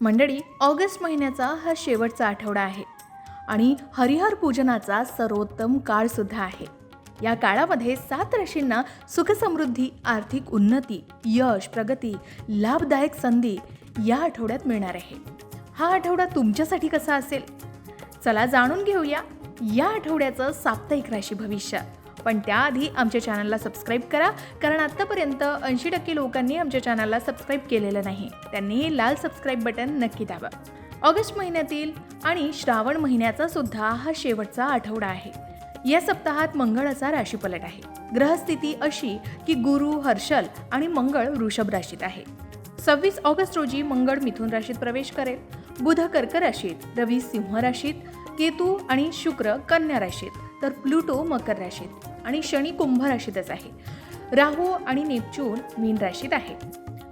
मंडळी ऑगस्ट महिन्याचा हा शेवटचा आठवडा आहे आणि हरिहर पूजनाचा सर्वोत्तम काळसुद्धा आहे. या काळामध्ये सात राशींना सुखसमृद्धी आर्थिक उन्नती यश प्रगती लाभदायक संधी या आठवड्यात मिळणार आहे. हा आठवडा तुमच्यासाठी कसा असेल? चला जाणून घेऊया या आठवड्याचं साप्ताहिक राशी भविष्य. पण त्याआधी आमच्या चॅनलला सबस्क्राईब करा कारण आत्तापर्यंत ऐंशी टक्के लोकांनी आमच्या चॅनलला सबस्क्राईब केलेलं नाही. त्यांनी लाल सबस्क्राईब बटन नक्की दाबा. ऑगस्ट महिन्यातील आणि श्रावण महिन्याचा सुद्धा हा शेवटचा आठवडा आहे. या सप्ताहात मंगळाचा राशीपलट आहे. ग्रहस्थिती अशी की गुरु हर्षल आणि मंगळ वृषभ राशीत आहे. सव्वीस ऑगस्ट रोजी मंगळ मिथुन राशीत प्रवेश करेल. बुध कर्क राशीत रवी सिंह राशीत केतू आणि शुक्र कन्या राशीत. तर प्लुटो मकर राशीत आणि शनी कुंभ राशीतच आहे. राहू आणि नेपच्यून मीन राशीत आहे.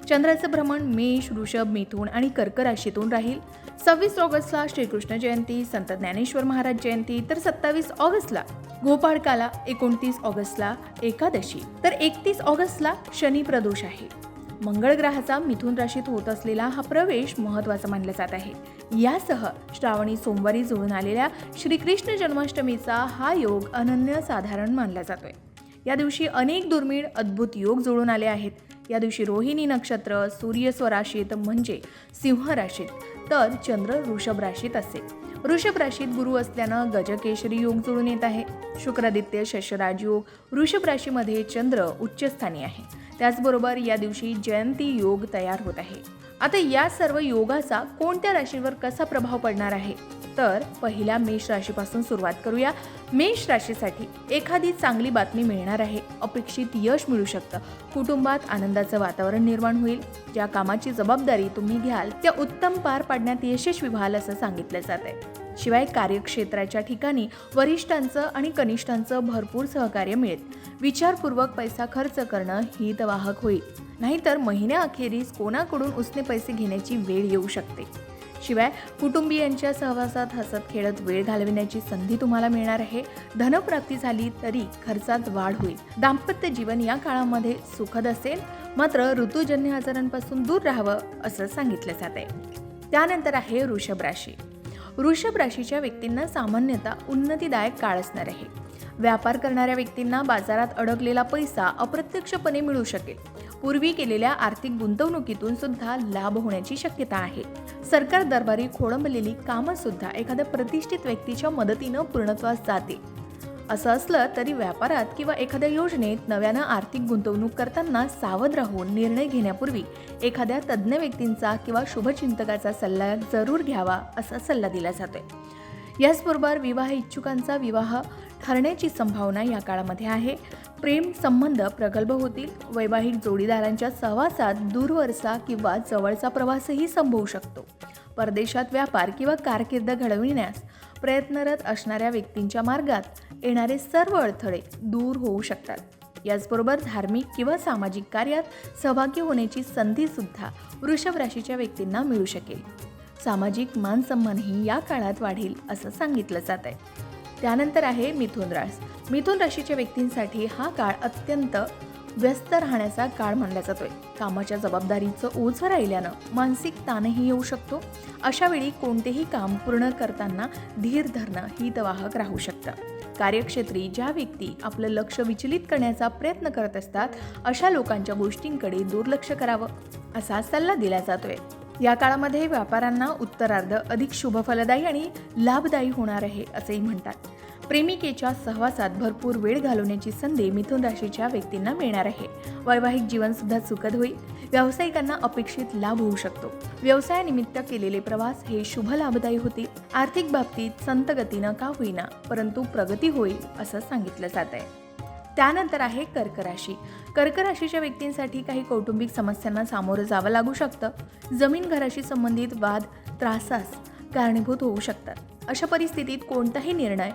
चंद्राचं भ्रमण मेष वृषभ मिथुन आणि कर्क राशीतून राहील. सव्वीस ऑगस्टला श्रीकृष्ण जयंती संत ज्ञानेश्वर महाराज जयंती तर सत्तावीस ऑगस्टला गोपाळकाला एकोणतीस ऑगस्टला एकादशी तर एकतीस ऑगस्टला शनी प्रदोष आहे. मंगळ ग्रहाचा मिथुन राशीत होत असलेला हा प्रवेश महत्त्वाचा मानला जात आहे. यासह श्रावणी सोमवारी जुळून आलेल्या श्रीकृष्ण जन्माष्टमीचा हा योग अनन्य साधारण मानला जातोय. या दिवशी अनेक दुर्मिळ अद्भुत योग जुळून आले आहेत. या दिवशी रोहिणी नक्षत्र सूर्य स्वराशीत म्हणजे सिंह राशीत तर चंद्र वृषभ राशीत असेल वृषभ राशीत गुरु असल्यानं गजकेशरी योग जुळून येत आहे. शुक्रादित्य शशराज योग वृषभ राशीमध्ये चंद्र उच्चस्थानी आहे. त्याचबरोबर या दिवशी जयंती योग तयार होत आहे. आता या सर्व योगाचा कोणत्या राशीवर कसा प्रभाव पडणार आहे? तर पहिल्या मेष राशीपासून सुरुवात करूया. मेष राशीसाठी एखादी चांगली बातमी मिळणार आहे. अपेक्षित यश मिळू शकतं. कुटुंबात आनंदाचं वातावरण निर्माण होईल. ज्या कामाची जबाबदारी तुम्ही घ्याल त्या उत्तम पार पाडण्यात यशस्वी व्हाल असं सांगितलं जात आहे शिवाय कार्यक्षेत्राच्या ठिकाणी वरिष्ठांचं आणि कनिष्ठांचं भरपूर सहकार्य मिळेल. विचारपूर्वक पैसा खर्च करणं हितवाहक होईल. नाहीतर महिन्याअखेरीस कोणाकडून उसने पैसे घेण्याची वेळ येऊ शकते? शिवाय कुटुंबियांच्या सहवासात हसत खेळत वेळ घालविण्याची संधी तुम्हाला मिळणार आहे. धनप्राप्ती झाली तरी खर्चात वाढ होईल. दाम्पत्य जीवन या काळामध्ये सुखद असेल. मात्र ऋतूजन्य आजारांपासून दूर राहावं असं सांगितलं जात आहे त्यानंतर आहे वृषभ राशी. वृषभ राशीच्या व्यक्तींना सामान्यतः उन्नतीदायक काळ असणार आहे. व्यापार करणाऱ्या व्यक्तींना बाजारात अडकलेला पैसा अप्रत्यक्षपणे मिळू शकेल. पूर्वी केलेल्या आर्थिक गुंतवणुकीतून सुद्धा लाभ होण्याची शक्यता आहे. सरकार दरबारी खोळंबलेली कामं सुद्धा एखाद्या प्रतिष्ठित व्यक्तीच्या मदतीनं पूर्णत्वास जाते. असं असलं तरी व्यापारात किंवा एखाद्या योजनेत नव्यानं आर्थिक गुंतवणूक करताना सावध राहून निर्णय घेण्यापूर्वी एखाद्या तज्ज्ञ व्यक्तींचा किंवा शुभचिंतकाचा सल्ला जरूर घ्यावा असा सल्ला दिला जातोय. याचबरोबर विवाह इच्छुकांचा विवाह ठरण्याची संभावना या काळामध्ये आहे. प्रेम संबंध प्रगल्भ होतील. वैवाहिक जोडीदारांच्या सहवासात दूरवरचा किंवा जवळचा प्रवासही संभवू शकतो. परदेशात व्यापार किंवा कारकीर्द घडविण्यास प्रयत्नरत असणाऱ्या व्यक्तींच्या मार्गात येणारे सर्व अडथळे दूर होऊ शकतात. याचबरोबर धार्मिक किंवा सामाजिक कार्यात सहभागी होण्याची संधीसुद्धा वृषभ राशीच्या व्यक्तींना मिळू शकेल. सामाजिक मानसन्मानही या काळात वाढेल असं सांगितलं जात आहे त्यानंतर आहे मिथुन रास मिथुन राशीच्या व्यक्तींसाठी हा काळ अत्यंत व्यस्त राहण्याचा काळ मानला जातोय. कामाच्या जबाबदारीचं ओझ राहिल्यानं मानसिक ताणही येऊ शकतो. अशा वेळी कोणतेही काम पूर्ण करताना धीर धरणं हितवाहक राहू शकतं. कार्यक्षेत्री ज्या व्यक्ती आपलं लक्ष विचलित करण्याचा प्रयत्न करत असतात अशा लोकांच्या गोष्टींकडे दुर्लक्ष करावं असा सल्ला दिला जातोय. या काळामध्ये व्यापाऱ्यांना उत्तरार्ध अधिक शुभफलदायी आणि लाभदायी होणार आहे असेही म्हणतात. प्रेमिकेच्या सहवासात भरपूर वेळ घालवण्याची संधी मिथुन राशीच्या व्यक्तींना मिळणार आहे. वैवाहिक जीवन सुद्धा सुखद होईल. व्यावसायिकांना अपेक्षित लाभ होऊ शकतो. व्यवसायानिमित्त केलेले प्रवास हे शुभ लाभदायी होतील आर्थिक बाबतीत संत गतीनं का होईना परंतु प्रगती होईल असं सांगितलं जात आहे त्यानंतर आहे कर्क राशी कर्क राशीच्या व्यक्तींसाठी काही कौटुंबिक समस्यांना सामोरं जावं लागू शकतं. जमीन घराशी संबंधित वाद त्रासास कारणीभूत होऊ शकतात. अशा परिस्थितीत कोणताही निर्णय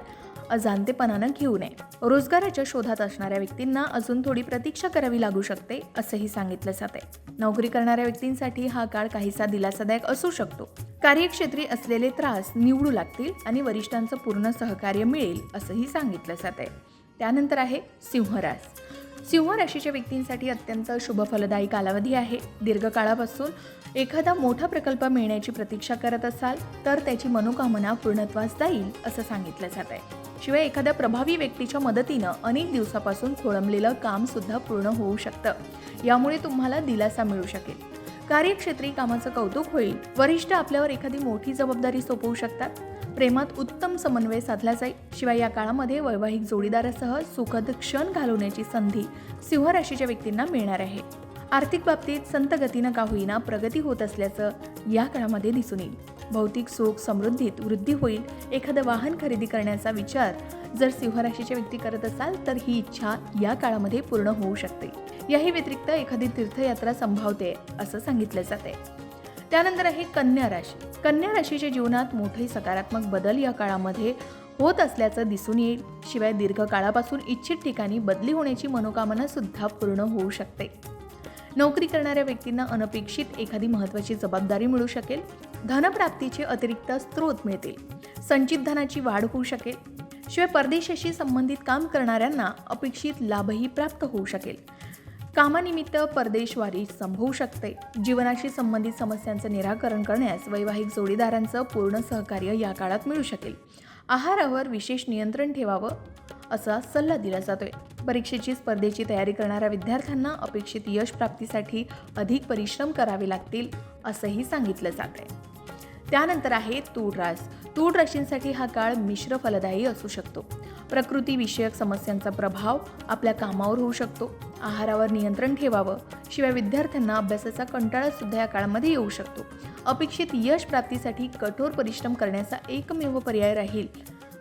अजाणतेपणानं घेऊ नये. रोजगाराच्या शोधात असणाऱ्या व्यक्तींना अजून थोडी प्रतीक्षा करावी लागू शकते असंही सांगितलं जाते नोकरी करणाऱ्या व्यक्तींसाठी हा काळ काहीसा दिलासादायक असू शकतो. कार्यक्षेत्री असलेले त्रास निवडू लागतील आणि वरिष्ठांचं पूर्ण सहकार्य मिळेल असंही सांगितलं जाते आहे त्यानंतर आहे सिंहरास सिंह राशीच्या व्यक्तींसाठी अत्यंत शुभ फलदायी कालावधी आहे. दीर्घकाळापासून एखादा मोठा प्रकल्प मिळण्याची प्रतीक्षा करत असाल तर त्याची मनोकामना पूर्णत्वास जाईल असं सांगितलं जात आहे शिवाय एखाद्या प्रभावी व्यक्तीच्या मदतीनं अनेक दिवसापासून खोळंबलेलं काम सुद्धा पूर्ण होऊ शकतं. यामुळे तुम्हाला दिलासा मिळू शकेल. कार्यक्षेत्री कामाचं कौतुक होईल. वरिष्ठ आपल्यावर एखादी मोठी जबाबदारी सोपवू शकतात. प्रेमात उत्तम समन्वय साधला जाईल शिवाय या काळामध्ये वैवाहिक जोडीदारासह सुखद क्षण घालवण्याची संधी सिंह राशीच्या व्यक्तींना मिळणार आहे. आर्थिक बाबतीत संत गतीनं का होईना प्रगती होत असल्याचं या काळामध्ये दिसून येईल. भौतिक सुख समृद्धीत वृद्धी होईल. एखादं वाहन खरेदी करण्याचा विचार जर सिंहराशीच्या व्यक्ती करत असाल तर ही इच्छा या काळामध्ये पूर्ण होऊ शकते. याही व्यतिरिक्त एखादी तीर्थयात्रा संभावते असं सांगितलं जाते त्यानंतर आहे कन्या राशी. कन्या राशीच्या जीवनात मोठे सकारात्मक बदल या काळामध्ये होत असल्याचं दिसून येईल. शिवाय दीर्घकाळापासून इच्छित ठिकाणी बदली होण्याची मनोकामना सुद्धा पूर्ण होऊ शकते. नोकरी करणाऱ्या व्यक्तींना अनपेक्षित एखादी महत्त्वाची जबाबदारी मिळू शकेल. धनप्राप्तीचे अतिरिक्त स्रोत मिळतील. संचित धनाची वाढ होऊ शकेल. शिवाय परदेशाशी संबंधित काम करणाऱ्यांना अपेक्षित लाभही प्राप्त होऊ शकेल. कामानिमित्त परदेशवारी संभवू शकते. जीवनाशी संबंधित समस्यांचं निराकरण करण्यास वैवाहिक जोडीदारांचं पूर्ण सहकार्य या काळात मिळू शकेल. आहारावर विशेष नियंत्रण ठेवावं असा सल्ला दिला जातोय. परीक्षेची स्पर्धेची तयारी करणाऱ्या विद्यार्थ्यांना अपेक्षित यश प्राप्तीसाठी अधिक परिश्रम करावे लागतील असंही सांगितलं जात आहे त्यानंतर आहे तूळ रास. तूळ राशींसाठी हा काळ मिश्र फलदायी असू शकतो. प्रकृतीविषयक समस्यांचा प्रभाव आपल्या कामावर होऊ शकतो. आहारावर नियंत्रण ठेवावं. शिवाय विद्यार्थ्यांना अभ्यासाचा कंटाळा सुद्धा या काळामध्ये येऊ शकतो. अपेक्षित यश प्राप्तीसाठी कठोर परिश्रम करण्याचा एकमेव पर्याय राहील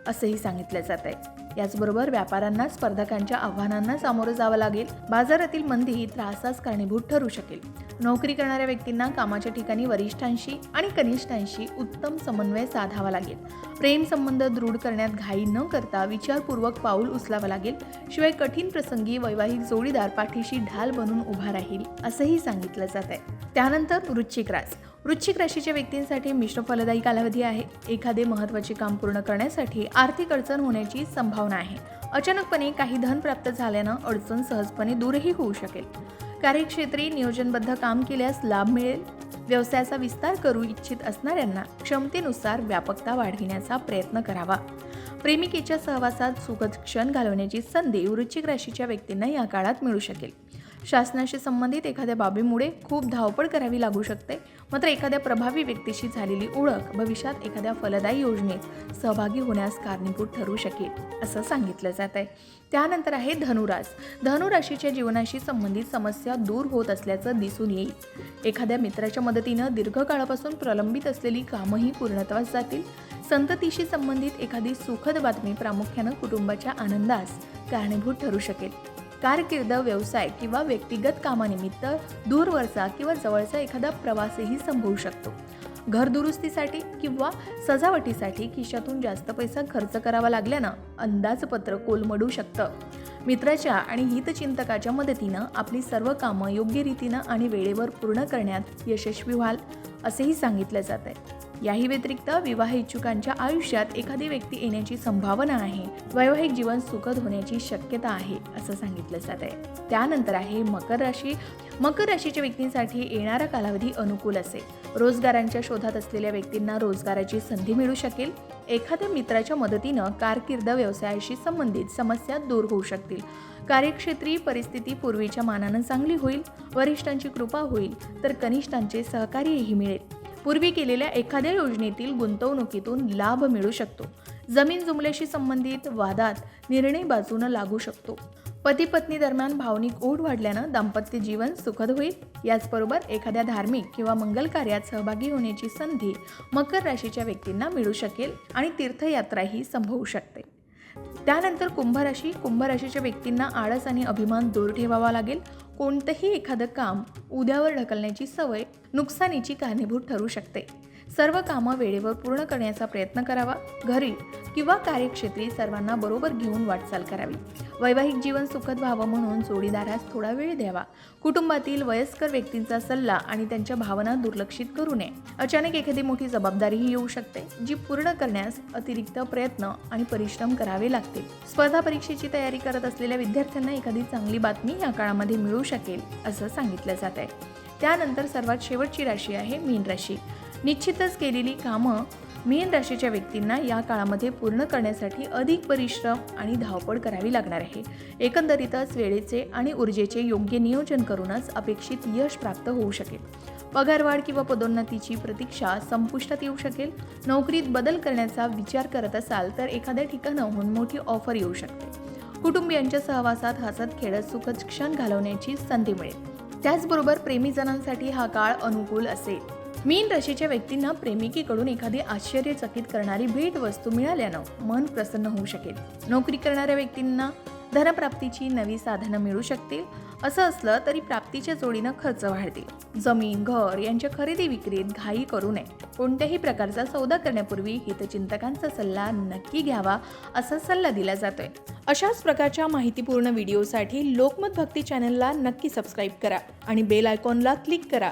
असंही सांगितलं जात आहे याचबरोबर व्यापाऱ्यांना स्पर्धकांच्या आव्हानांना सामोरं जावं लागेल. बाजारातील मंदी ही त्रासास कारणीभूत ठरू शकेल. नोकरी करणाऱ्या व्यक्तींना कामाच्या ठिकाणी वरिष्ठांशी आणि कनिष्ठांशी उत्तम समन्वय साधावा लागेल. प्रेम संबंध दृढ करण्यात घाई न करता विचारपूर्वक पाऊल उचलावं लागेल. शिवाय कठीण प्रसंगी वैवाहिक जोडीदार पाठीशी ढाल बनून उभा राहील असंही सांगितलं जात आहे त्यानंतर वृश्चिक रास वृश्चिक राशीच्या व्यक्तींसाठी मिश्र फलदायी कालावधी आहे. एखादे महत्त्वाचे काम पूर्ण करण्यासाठी आर्थिक अडचण होण्याची संभावना आहे. अचानकपणे काही धन प्राप्त झाल्यानं अडचण सहजपणे दूरही होऊ शकेल. कार्यक्षेत्री नियोजनबद्ध काम केल्यास लाभ मिळेल. व्यवसायाचा विस्तार करू इच्छित असणाऱ्यांना क्षमतेनुसार व्यापकता वाढविण्याचा प्रयत्न करावा. प्रेमिकेच्या सहवासात सुखद क्षण घालवण्याची संधी वृश्चिक राशीच्या व्यक्तींना या काळात मिळू शकेल. शासनाशी संबंधित एखाद्या बाबीमुळे खूप धावपळ करावी लागू शकते. मात्र एखाद्या प्रभावी व्यक्तीशी झालेली ओळख भविष्यात एखाद्या फलदायी योजनेत सहभागी होण्यास कारणीभूत ठरू शकेल असं सांगितलं जात आहे. त्यानंतर आहे धनुरास. धनुराशीच्या जीवनाशी संबंधित समस्या दूर होत असल्याचं दिसून येईल. एखाद्या मित्राच्या मदतीनं दीर्घकाळापासून प्रलंबित असलेली कामंही पूर्णत्वास जातील. संततीशी संबंधित एखादी सुखद बातमी प्रामुख्यानं कुटुंबाच्या आनंदास कारणीभूत ठरू शकेल. कारकीर्द व्यवसाय किंवा व्यक्तिगत कामानिमित्त दूरवरचा किंवा जवळचा एखादा प्रवासही संभवू शकतो. घर दुरुस्तीसाठी किंवा सजावटीसाठी खिशातून जास्त पैसा खर्च करावा लागल्यानं अंदाजपत्र कोलमडू शकतं. मित्राच्या आणि हितचिंतकाच्या मदतीनं आपली सर्व कामं योग्य रीतीनं आणि वेळेवर पूर्ण करण्यात यशस्वी व्हाल असेही सांगितलं जात आहे याही व्यतिरिक्त विवाह इच्छुकांच्या आयुष्यात एखादी व्यक्ती येण्याची संभावना आहे. वैवाहिक जीवन सुखद होण्याची शक्यता आहे असं सांगितलं जात आहे. त्यानंतर आहे मकर राशी. मकर राशीच्या व्यक्तींसाठी येणारा कालावधी अनुकूल असेल. रोजगारांच्या शोधात असलेल्या व्यक्तींना रोजगाराची संधी मिळू शकेल. एखाद्या मित्राच्या मदतीनं कारकीर्द व्यवसायाशी संबंधित समस्या दूर होऊ शकतील. कार्यक्षेत्री परिस्थिती पूर्वीच्या मानानं चांगली होईल. वरिष्ठांची कृपा होईल तर कनिष्ठांचे सहकार्यही मिळेल. पूर्वी केलेल्या एखाद्या योजनेतील गुंतवणुकीतून लाभ मिळू शकतो. जमीन जुमल्याशी संबंधित वादात निर्णय बाजूनं लागू शकतो. पती पत्नी दरम्यान भावनिक ओढ वाढल्यानं दाम्पत्य जीवन सुखद होईल. याचबरोबर एखाद्या धार्मिक किंवा मंगल कार्यात सहभागी होण्याची संधी मकर राशीच्या व्यक्तींना मिळू शकेल आणि तीर्थयात्राही संभवू शकते. त्यानंतर कुंभराशी कुंभराशीच्या व्यक्तींना आळस आणि अभिमान दूर ठेवावा लागेल. कोणतंही एखादं काम उद्यावर ढकलण्याची सवय नुकसानीची कारणीभूत ठरू शकते. सर्व कामं वेळेवर पूर्ण करण्याचा प्रयत्न करावा. घरी किंवा कार्यक्षेत्री सर्वांना बरोबर घेऊन वाटचाल करावी. वैवाहिक जीवन सुखद व्हावं म्हणून जोडीदारास थोडा वेळ द्यावा. कुटुंबातील वयस्कर व्यक्तींचा सल्ला आणि त्यांच्या भावना दुर्लक्षित करू नये. अचानक एखादी मोठी जबाबदारीही येऊ शकते जी पूर्ण करण्यास अतिरिक्त प्रयत्न आणि परिश्रम करावे लागतील. स्पर्धा परीक्षेची तयारी करत असलेल्या विद्यार्थ्यांना एखादी चांगली बातमी या काळामध्ये मिळू शकेल असं सांगितलं जात आहे त्यानंतर सर्वात शेवटची राशी आहे मीन राशी. निश्चितच केलेली कामं मीन राशीच्या व्यक्तींना या काळामध्ये पूर्ण करण्यासाठी अधिक परिश्रम आणि धावपळ करावी लागणार आहे. एकंदरीतच वेळेचे आणि ऊर्जेचे योग्य नियोजन करूनच अपेक्षित यश प्राप्त होऊ शकेल. पगारवाढ किंवा पदोन्नतीची प्रतीक्षा संपुष्टात येऊ शकेल. नोकरीत बदल करण्याचा विचार करत असाल तर एखाद्या ठिकाणाहून मोठी ऑफर येऊ शकते. कुटुंबियांच्या सहवासात हसत खेळत सुखद क्षण घालवण्याची संधी मिळेल. त्याचबरोबर प्रेमीजनांसाठी हा काळ अनुकूल असेल. मीन राशीच्या व्यक्तींना प्रेमिकेकडून एखादी आश्चर्यचकित करणारी भेट वस्तू मिळाल्यानं मन प्रसन्न होऊ शकेल. नोकरी करणाऱ्या व्यक्तींना धनप्राप्तीची नवी साधनं मिळू शकतील. असं असलं तरी प्राप्तीच्या जोडीनं खर्च वाढतील. जमीन घर यांच्या खरेदी विक्रीत घाई करू नये. कोणत्याही प्रकारचा सौदा करण्यापूर्वी हितचिंतकांचा सल्ला नक्की घ्यावा असा सल्ला दिला जातोय. अशाच प्रकारच्या माहितीपूर्ण व्हिडिओसाठी लोकमत भक्ती चॅनलला नक्की सबस्क्राईब करा आणि बेल आयकॉनला क्लिक करा.